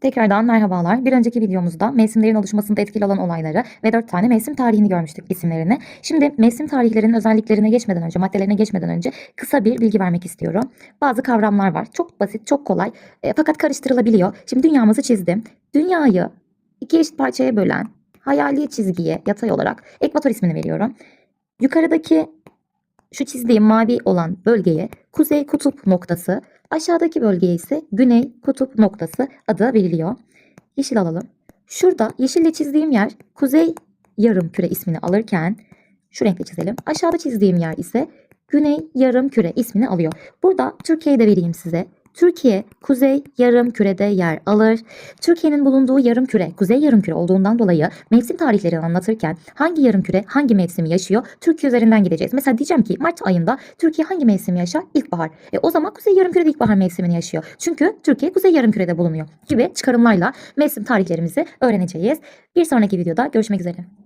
Tekrardan merhabalar. Bir önceki videomuzda mevsimlerin oluşmasında etkili olan olayları ve 4 tane mevsim tarihini görmüştük isimlerini. Şimdi mevsim tarihlerinin özelliklerine geçmeden önce, maddelerine geçmeden önce kısa bir bilgi vermek istiyorum. Bazı kavramlar var. Çok basit, çok kolay e, fakat karıştırılabiliyor. Şimdi dünyamızı çizdim. Dünyayı iki eşit parçaya bölen hayali çizgiye yatay olarak ekvator ismini veriyorum. Yukarıdaki şu çizdiğim mavi olan bölgeye kuzey kutup noktası, aşağıdaki bölgeye ise güney kutup noktası adı veriliyor. Yeşil alalım. Şurada yeşille çizdiğim yer kuzey yarım küre ismini alırken şu renkle çizelim. Aşağıda çizdiğim yer ise güney yarım küre ismini alıyor. Burada Türkiye'yi de vereyim size. Türkiye kuzey yarım kürede yer alır. Türkiye'nin bulunduğu yarım küre kuzey yarım küre olduğundan dolayı mevsim tarihlerini anlatırken hangi yarım küre hangi mevsimi yaşıyor Türkiye üzerinden gideceğiz. Mesela diyeceğim ki Mart ayında Türkiye hangi mevsimi yaşar? İlkbahar. E, o zaman kuzey yarım kürede ilkbahar mevsimini yaşıyor. Çünkü Türkiye kuzey yarım kürede bulunuyor gibi çıkarımlarla mevsim tarihlerimizi öğreneceğiz. Bir sonraki videoda görüşmek üzere.